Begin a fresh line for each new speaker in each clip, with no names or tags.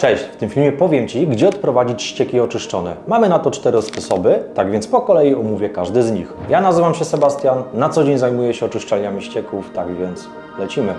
Cześć, w tym filmie powiem Ci, gdzie odprowadzić ścieki oczyszczone. Mamy na to cztery sposoby, tak więc po kolei omówię każdy z nich. Ja nazywam się Sebastian, na co dzień zajmuję się oczyszczalniami ścieków, tak więc lecimy.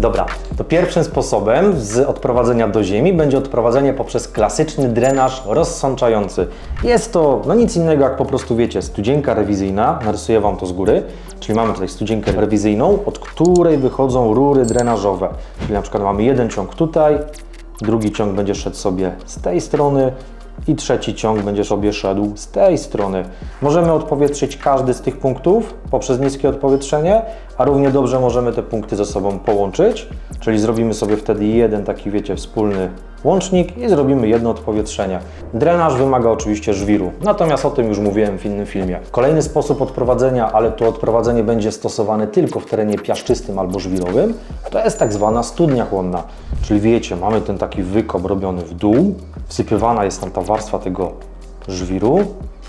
Dobra, to pierwszym sposobem z odprowadzenia do ziemi będzie odprowadzenie poprzez klasyczny drenaż rozsączający. Jest to no nic innego jak po prostu wiecie, studzienka rewizyjna, narysuję Wam to z góry, czyli mamy tutaj studzienkę rewizyjną, od której wychodzą rury drenażowe. Czyli na przykład mamy jeden ciąg tutaj, drugi ciąg będzie szedł sobie z tej strony i trzeci ciąg będzie sobie szedł z tej strony. Możemy odpowietrzyć każdy z tych punktów poprzez niskie odpowietrzenie, a równie dobrze możemy te punkty ze sobą połączyć, czyli zrobimy sobie wtedy jeden taki, wiecie, wspólny łącznik i zrobimy jedno odpowietrzenie. Drenaż wymaga oczywiście żwiru, natomiast o tym już mówiłem w innym filmie. Kolejny sposób odprowadzenia, ale to odprowadzenie będzie stosowane tylko w terenie piaszczystym albo żwirowym, to jest tak zwana studnia chłonna. Czyli wiecie, mamy ten taki wykop robiony w dół, wsypywana jest tam ta warstwa tego żwiru.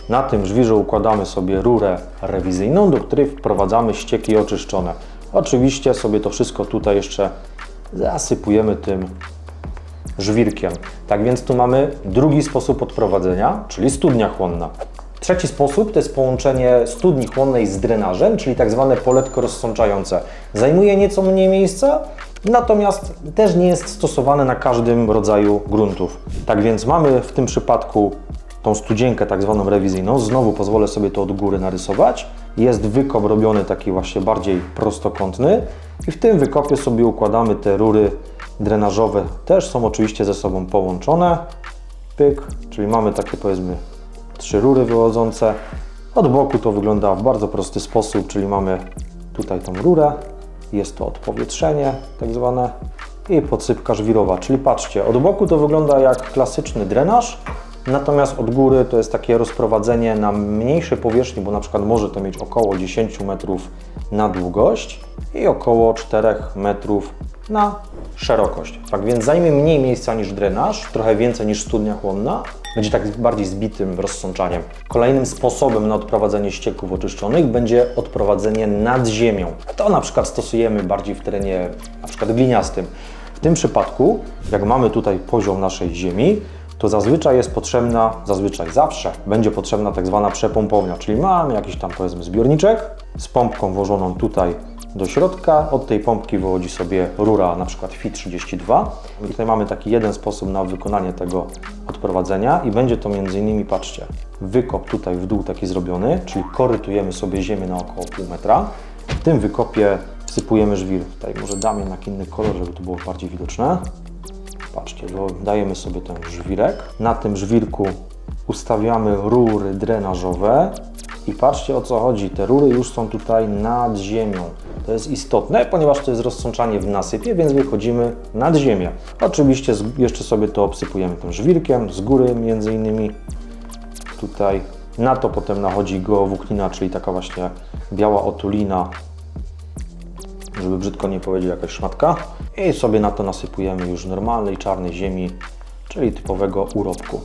Na tym żwirze układamy sobie rurę rewizyjną, do której wprowadzamy ścieki oczyszczone. Oczywiście sobie to wszystko tutaj jeszcze zasypujemy tym żwirkiem. Tak więc tu mamy drugi sposób odprowadzenia, czyli studnia chłonna. Trzeci sposób to jest połączenie studni chłonnej z drenażem, czyli tak zwane poletko rozsączające. Zajmuje nieco mniej miejsca, natomiast też nie jest stosowane na każdym rodzaju gruntów. Tak więc mamy w tym przypadku tą studzienkę tak zwaną rewizyjną. Znowu pozwolę sobie to od góry narysować. Jest wykop robiony taki właśnie bardziej prostokątny i w tym wykopie sobie układamy te rury drenażowe. Też są oczywiście ze sobą połączone. Pyk, czyli mamy takie powiedzmy trzy rury wychodzące. Od boku to wygląda w bardzo prosty sposób, czyli mamy tutaj tą rurę, jest to odpowietrzenie tak zwane i podsypka żwirowa, czyli patrzcie, od boku to wygląda jak klasyczny drenaż, natomiast od góry to jest takie rozprowadzenie na mniejszej powierzchni, bo na przykład może to mieć około 10 metrów na długość i około 4 metrów na szerokość. Tak więc zajmie mniej miejsca niż drenaż, trochę więcej niż studnia chłonna, będzie tak bardziej zbitym rozsączaniem. Kolejnym sposobem na odprowadzenie ścieków oczyszczonych będzie odprowadzenie nad ziemią. To na przykład stosujemy bardziej w terenie na przykład gliniastym. W tym przypadku, jak mamy tutaj poziom naszej ziemi, to zazwyczaj jest potrzebna, zazwyczaj zawsze będzie potrzebna tak zwana przepompownia, czyli mamy jakiś tam powiedzmy zbiorniczek z pompką włożoną tutaj do środka. Od tej pompki wychodzi sobie rura na przykład FI32. I tutaj mamy taki jeden sposób na wykonanie tego odprowadzenia i będzie to między innymi, patrzcie, wykop tutaj w dół taki zrobiony, czyli korytujemy sobie ziemię na około pół metra. W tym wykopie wsypujemy żwir. Tutaj może dam jednak inny kolor, żeby to było bardziej widoczne. Patrzcie, dajemy sobie ten żwirek. Na tym żwirku ustawiamy rury drenażowe i patrzcie o co chodzi. Te rury już są tutaj nad ziemią. To jest istotne, ponieważ to jest rozsączanie w nasypie, więc wychodzimy nad ziemię. Oczywiście jeszcze sobie to obsypujemy tym żwirkiem z góry między innymi tutaj. Na to potem nachodzi geowłóknina, czyli taka właśnie biała otulina, żeby brzydko nie powiedzieć jakaś szmatka. I sobie na to nasypujemy już normalnej czarnej ziemi, czyli typowego urobku.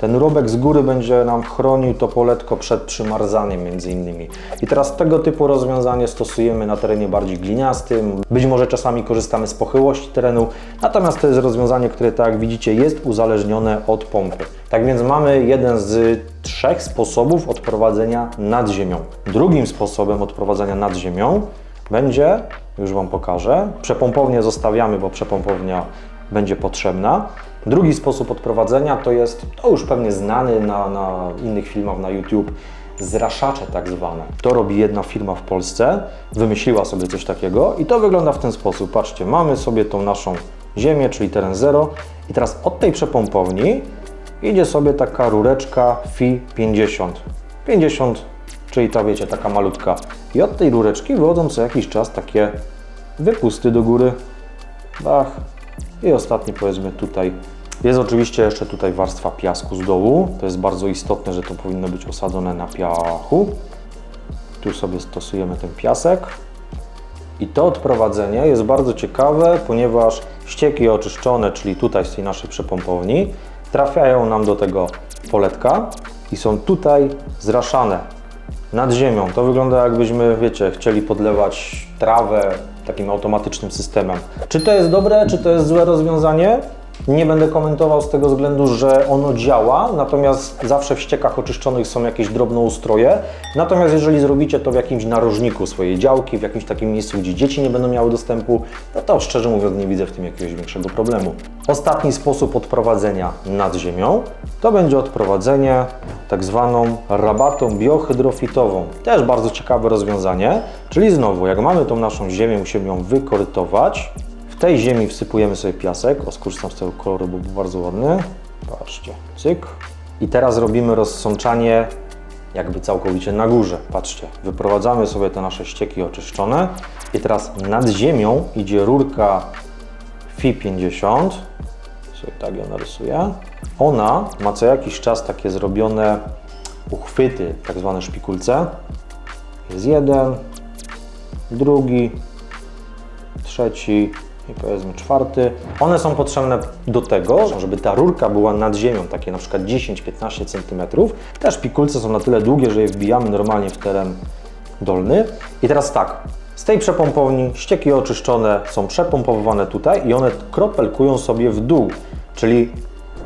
Ten urobek z góry będzie nam chronił to poletko przed przymarzaniem między innymi. I teraz tego typu rozwiązanie stosujemy na terenie bardziej gliniastym. Być może czasami korzystamy z pochyłości terenu, natomiast to jest rozwiązanie, które tak jak widzicie jest uzależnione od pompy. Tak więc mamy jeden z trzech sposobów odprowadzenia nad ziemią. Drugim sposobem odprowadzenia nad ziemią będzie, już Wam pokażę, przepompownię zostawiamy, bo przepompownia będzie potrzebna. Drugi sposób odprowadzenia to jest, to już pewnie znany na, na innych filmach na YouTube, zraszacze tak zwane. To robi jedna firma w Polsce, wymyśliła sobie coś takiego i to wygląda w ten sposób. Patrzcie, mamy sobie tą naszą ziemię, czyli teren zero i teraz od tej przepompowni idzie sobie taka rureczka FI 50. 50, czyli ta wiecie, taka malutka. I od tej rureczki wychodzą co jakiś czas takie wypusty do góry. Bach. I ostatni powiedzmy tutaj. Jest oczywiście jeszcze tutaj warstwa piasku z dołu. To jest bardzo istotne, że to powinno być osadzone na piachu. Tu sobie stosujemy ten piasek. I to odprowadzenie jest bardzo ciekawe, ponieważ ścieki oczyszczone, czyli tutaj z tej naszej przepompowni, trafiają nam do tego poletka i są tutaj zraszane. nad ziemią. To wygląda jakbyśmy, wiecie, chcieli podlewać trawę takim automatycznym systemem. Czy to jest dobre, czy to jest złe rozwiązanie? Nie będę komentował z tego względu, że ono działa, natomiast zawsze w ściekach oczyszczonych są jakieś drobnoustroje. Natomiast jeżeli zrobicie to w jakimś narożniku swojej działki, w jakimś takim miejscu, gdzie dzieci nie będą miały dostępu, no to szczerze mówiąc nie widzę w tym jakiegoś większego problemu. Ostatni sposób odprowadzenia nad ziemią to będzie odprowadzenie tak zwaną rabatą biohydrofitową. Też bardzo ciekawe rozwiązanie, czyli znowu, jak mamy tą naszą ziemię, musimy ją wykorytować. W tej ziemi wsypujemy sobie piasek. O, z tego koloru, bo był bardzo ładny. Patrzcie, cyk. I teraz robimy rozsączanie jakby całkowicie na górze. Patrzcie, wyprowadzamy sobie te nasze ścieki oczyszczone i teraz nad ziemią idzie rurka FI 50. Sobie tak ją narysuję. Ona ma co jakiś czas takie zrobione uchwyty, tak zwane szpikulce. Jest jeden, drugi, trzeci i powiedzmy czwarty. One są potrzebne do tego, żeby ta rurka była nad ziemią, takie na przykład 10-15 cm. Te szpikulce są na tyle długie, że je wbijamy normalnie w teren dolny. I teraz tak, z tej przepompowni ścieki oczyszczone są przepompowywane tutaj i one kropelkują sobie w dół, czyli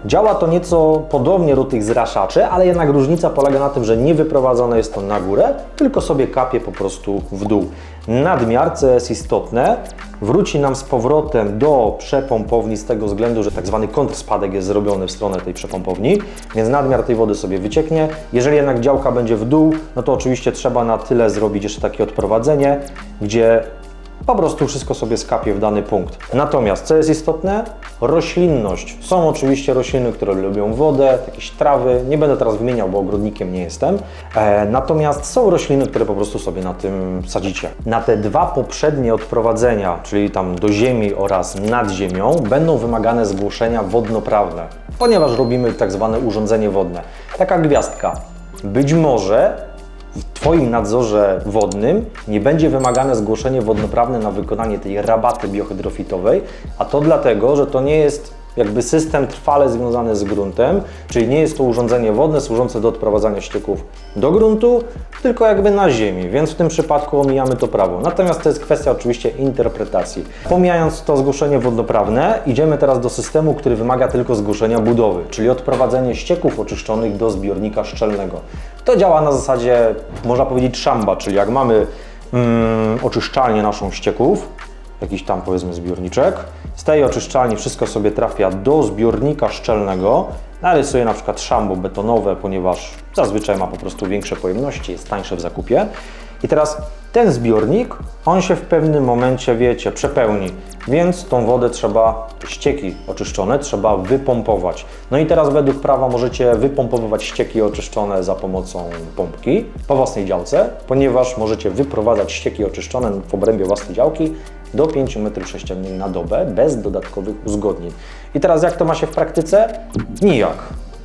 Działa to nieco podobnie do tych zraszaczy, ale jednak różnica polega na tym, że nie wyprowadzone jest to na górę, tylko sobie kapie po prostu w dół. Nadmiar, co jest istotne, wróci nam z powrotem do przepompowni z tego względu, że tak zwany kontrspadek jest zrobiony w stronę tej przepompowni, więc nadmiar tej wody sobie wycieknie. Jeżeli jednak działka będzie w dół, no to oczywiście trzeba na tyle zrobić jeszcze takie odprowadzenie, gdzie po prostu wszystko sobie skapie w dany punkt. Natomiast, co jest istotne? Roślinność. Są oczywiście rośliny, które lubią wodę, jakieś trawy. Nie będę teraz wymieniał, bo ogrodnikiem nie jestem. E, natomiast są rośliny, które po prostu sobie na tym sadzicie. Na te dwa poprzednie odprowadzenia, czyli tam do ziemi oraz nad ziemią, będą wymagane zgłoszenia wodnoprawne, ponieważ robimy tak zwane urządzenie wodne. Taka gwiazdka. Być może w Twoim nadzorze wodnym nie będzie wymagane zgłoszenie wodnoprawne na wykonanie tej rabaty biohydrofitowej, a to dlatego, że to nie jest jakby system trwale związany z gruntem, czyli nie jest to urządzenie wodne służące do odprowadzania ścieków do gruntu, tylko jakby na ziemi, więc w tym przypadku omijamy to prawo. Natomiast to jest kwestia oczywiście interpretacji. Pomijając to zgłoszenie wodnoprawne, idziemy teraz do systemu, który wymaga tylko zgłoszenia budowy, czyli odprowadzenie ścieków oczyszczonych do zbiornika szczelnego. To działa na zasadzie, można powiedzieć, szamba, czyli jak mamy mm, oczyszczalnię naszą ścieków, jakiś tam powiedzmy zbiorniczek. Z tej oczyszczalni wszystko sobie trafia do zbiornika szczelnego. Narysuję na przykład szambo betonowe, ponieważ zazwyczaj ma po prostu większe pojemności, jest tańsze w zakupie. I teraz ten zbiornik, on się w pewnym momencie, wiecie, przepełni, więc tą wodę trzeba, ścieki oczyszczone trzeba wypompować. No i teraz według prawa możecie wypompowywać ścieki oczyszczone za pomocą pompki po własnej działce, ponieważ możecie wyprowadzać ścieki oczyszczone w obrębie własnej działki do 5 m3 na dobę bez dodatkowych uzgodnień. I teraz jak to ma się w praktyce? Nijak.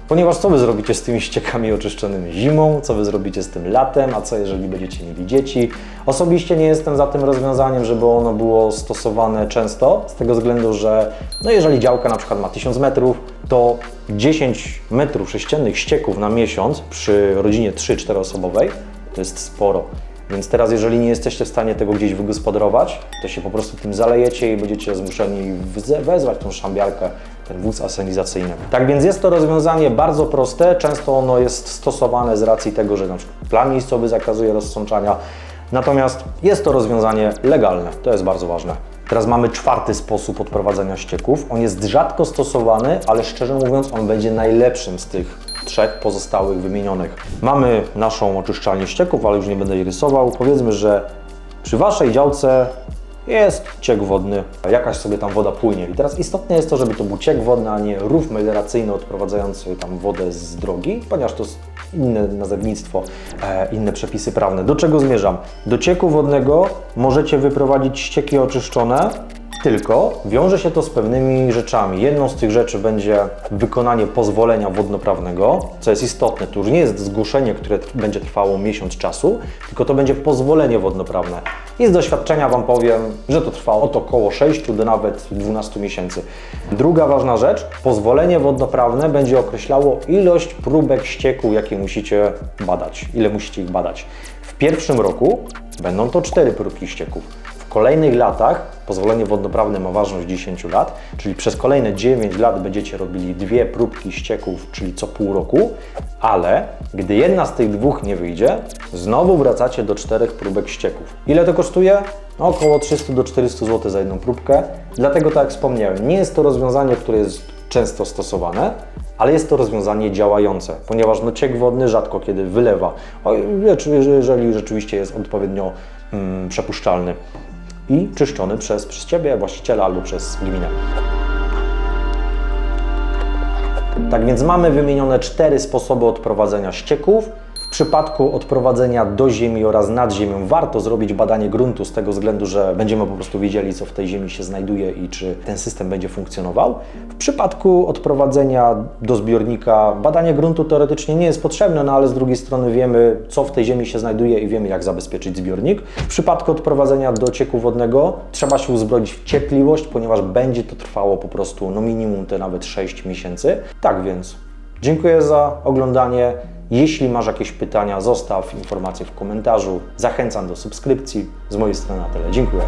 Ponieważ co Wy zrobicie z tymi ściekami oczyszczonymi zimą, co Wy zrobicie z tym latem, a co jeżeli będziecie mieli dzieci. Osobiście nie jestem za tym rozwiązaniem, żeby ono było stosowane często, z tego względu, że no jeżeli działka na przykład ma 1000 metrów, to 10 metrów sześciennych ścieków na miesiąc przy rodzinie 3-4 osobowej to jest sporo. Więc teraz, jeżeli nie jesteście w stanie tego gdzieś wygospodarować, to się po prostu tym zalejecie i będziecie zmuszeni wezwać tą szambiarkę, ten wóz asenizacyjny. Tak więc jest to rozwiązanie bardzo proste. Często ono jest stosowane z racji tego, że na przykład plan miejscowy zakazuje rozsączania. Natomiast jest to rozwiązanie legalne. To jest bardzo ważne. Teraz mamy czwarty sposób odprowadzania ścieków. On jest rzadko stosowany, ale szczerze mówiąc, on będzie najlepszym z tych trzech pozostałych wymienionych. Mamy naszą oczyszczalnię ścieków, ale już nie będę jej rysował. Powiedzmy, że przy Waszej działce jest ciek wodny, jakaś sobie tam woda płynie. I teraz istotne jest to, żeby to był ciek wodny, a nie rów melioracyjny odprowadzający tam wodę z drogi, ponieważ to jest inne nazewnictwo, e, inne przepisy prawne. Do czego zmierzam? Do cieku wodnego możecie wyprowadzić ścieki oczyszczone, tylko wiąże się to z pewnymi rzeczami. Jedną z tych rzeczy będzie wykonanie pozwolenia wodnoprawnego, co jest istotne. To już nie jest zgłoszenie, które będzie trwało miesiąc czasu, tylko to będzie pozwolenie wodnoprawne. I z doświadczenia Wam powiem, że to trwa od około 6 do nawet 12 miesięcy. Druga ważna rzecz, pozwolenie wodnoprawne będzie określało ilość próbek ścieku, jakie musicie badać, ile musicie ich badać. W pierwszym roku będą to 4 próbki ścieków. Kolejnych latach pozwolenie wodnoprawne ma ważność 10 lat, czyli przez kolejne 9 lat będziecie robili dwie próbki ścieków, czyli co pół roku, ale gdy jedna z tych dwóch nie wyjdzie, znowu wracacie do czterech próbek ścieków. Ile to kosztuje? No, około 300 do 400 zł za jedną próbkę. Dlatego, tak jak wspomniałem, nie jest to rozwiązanie, które jest często stosowane, ale jest to rozwiązanie działające, ponieważ no, ciek wodny rzadko kiedy wylewa, jeżeli rzeczywiście jest odpowiednio mm, przepuszczalny i czyszczony przez, przez Ciebie, właściciela albo przez gminę. Tak więc mamy wymienione cztery sposoby odprowadzenia ścieków. Przypadku odprowadzenia do ziemi oraz nad ziemią warto zrobić badanie gruntu z tego względu, że będziemy po prostu wiedzieli, co w tej ziemi się znajduje i czy ten system będzie funkcjonował. W przypadku odprowadzenia do zbiornika badanie gruntu teoretycznie nie jest potrzebne, no ale z drugiej strony wiemy, co w tej ziemi się znajduje i wiemy, jak zabezpieczyć zbiornik. W przypadku odprowadzenia do cieku wodnego trzeba się uzbroić w cierpliwość, ponieważ będzie to trwało po prostu no minimum te nawet 6 miesięcy. Tak więc dziękuję za oglądanie. Jeśli masz jakieś pytania, zostaw informacje w komentarzu. Zachęcam do subskrypcji. Z mojej strony na tyle. Dziękuję.